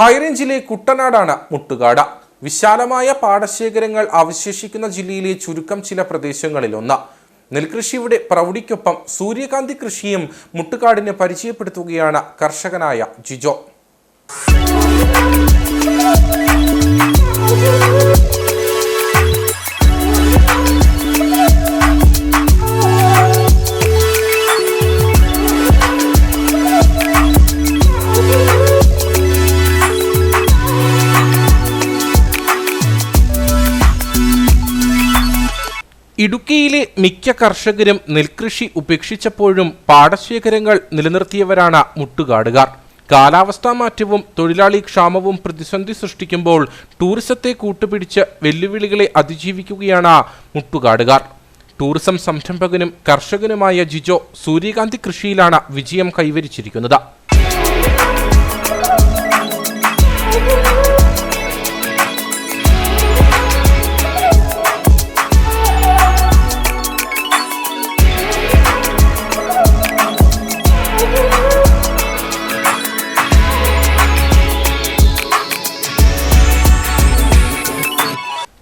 ഹൈറേഞ്ചിലെ കുട്ടനാടാണ് മുട്ടുകാട്. വിശാലമായ പാടശേഖരങ്ങൾ അവശേഷിക്കുന്ന ജില്ലയിലെ ചുരുക്കം ചില പ്രദേശങ്ങളിലൊന്ന്. നെൽകൃഷിയുടെ പ്രൗഢിക്കൊപ്പം സൂര്യകാന്തി കൃഷിയും മുട്ടുകാടിന് പരിചയപ്പെടുത്തുകയാണ് കർഷകനായ ജിജോ. ഇടുക്കിയിലെ മിക്ക കർഷകരും നെൽകൃഷി ഉപേക്ഷിച്ചപ്പോഴും പാടശേഖരങ്ങൾ നിലനിർത്തിയവരാണ് മുട്ടുകാടുകാർ. കാലാവസ്ഥാ മാറ്റവും തൊഴിലാളി ക്ഷാമവും പ്രതിസന്ധി സൃഷ്ടിക്കുമ്പോൾ ടൂറിസത്തെ കൂട്ടുപിടിച്ച് വെല്ലുവിളികളെ അതിജീവിക്കുകയാണ് മുട്ടുകാടുകാർ. ടൂറിസം സംരംഭകനും കർഷകനുമായ ജിജോ സൂര്യകാന്തി കൃഷിയിലാണ് വിജയം കൈവരിച്ചിരിക്കുന്നത്.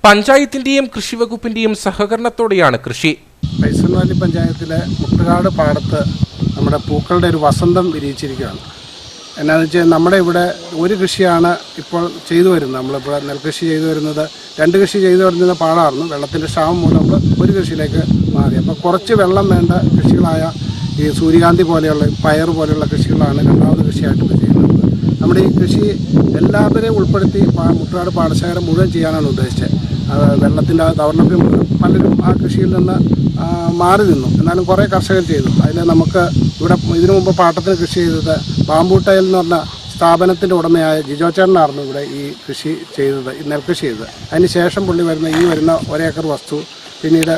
പഞ്ചായത്തിന്റെയും കൃഷിവകുപ്പിന്റെയും സഹകരണത്തോടെയാണ് കൃഷി. പൈസൻവാലി പഞ്ചായത്തിലെ മുട്ടുകാട് പാടത്ത് നമ്മുടെ പൂക്കളുടെ ഒരു വസന്തം വിരിയിച്ചിരിക്കുകയാണ്. എന്നാന്ന് വെച്ചാൽ നമ്മുടെ ഇവിടെ ഒരു കൃഷിയാണ് ഇപ്പോൾ ചെയ്തു വരുന്നത്. നമ്മളിപ്പോൾ നെൽകൃഷി ചെയ്തു വരുന്നത് രണ്ട് കൃഷി ചെയ്തു വരുന്നത് പാടായിരുന്നു വെള്ളത്തിന്റെ ക്ഷാമം മൂലം നമ്മൾ ഒരു കൃഷിയിലേക്ക് മാറി. അപ്പോൾ കുറച്ച് വെള്ളം വേണ്ട കൃഷികളായ ഈ സൂര്യകാന്തി പോലെയുള്ള പയർ പോലെയുള്ള കൃഷികളാണ് രണ്ടാമത് കൃഷിയായിട്ട് ചെയ്യുന്നത്. നമ്മുടെ ഈ കൃഷി എല്ലാവരെയും ഉൾപ്പെടുത്തി മുട്ടുകാട് പാടശേഖരം മുഴുവൻ ചെയ്യാനാണ് ഉദ്ദേശിച്ചത്. വെള്ളത്തിന്റെ ദൗർലഭ്യം പലരും ആ കൃഷിയിൽ നിന്ന് മാറി നിന്നു. എന്നാലും കുറേ കർഷകർ ചെയ്തു. അതിൽ നമുക്ക് ഇവിടെ ഇതിനു മുമ്പ് പാട്ടത്തിന് കൃഷി ചെയ്തത് ബാമ്പൂ ടൈൽ എന്ന് പറഞ്ഞ സ്ഥാപനത്തിന്റെ ഉടമയായ ജിജോ ചേട്ടനായിരുന്നു ഇവിടെ ഈ കൃഷി ചെയ്തത് നെൽകൃഷി ചെയ്തത്. അതിന് ശേഷം പുള്ളി വരുന്ന ഈ വരുന്ന ഒരേക്കർ വസ്തു പിന്നീട്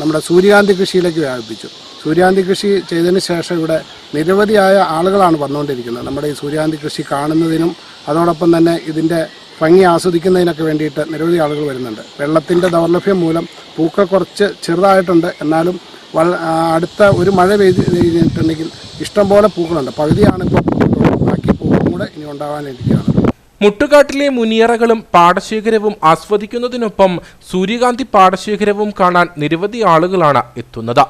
നമ്മുടെ സൂര്യകാന്തി കൃഷിയിലേക്ക് വ്യാപിപ്പിച്ചു. സൂര്യകാന്തി കൃഷി ചെയ്തതിന് ശേഷം ഇവിടെ നിരവധിയായ ആളുകളാണ് വന്നുകൊണ്ടിരിക്കുന്നത്. നമ്മുടെ ഈ സൂര്യാന്തി കൃഷി കാണുന്നതിനും അതോടൊപ്പം തന്നെ ഇതിന്റെ ഭംഗി ആസ്വദിക്കുന്നതിനൊക്കെ വേണ്ടിയിട്ട് നിരവധി ആളുകൾ വരുന്നുണ്ട്. വെള്ളത്തിന്റെ ദൗർലഭ്യം മൂലം പൂക്കൾ കുറച്ച് ചെറുതായിട്ടുണ്ട്. എന്നാലും വള അടുത്ത ഒരു മഴ പെയ്ത് കഴിഞ്ഞിട്ടുണ്ടെങ്കിൽ ഇഷ്ടംപോലെ പൂക്കളുണ്ട്. പകുതിയാണ് ഇപ്പോൾ ബാക്കി പൂക്കളും കൂടെ ഇനി ഉണ്ടാകാനിരിക്കുകയാണ് മുട്ടുകാട്ടിലെ മുനിയറകളും പാടശേഖരവും ആസ്വദിക്കുന്നതിനൊപ്പം സൂര്യകാന്തി പാടശേഖരവും കാണാൻ നിരവധി ആളുകളാണ് എത്തുന്നത്.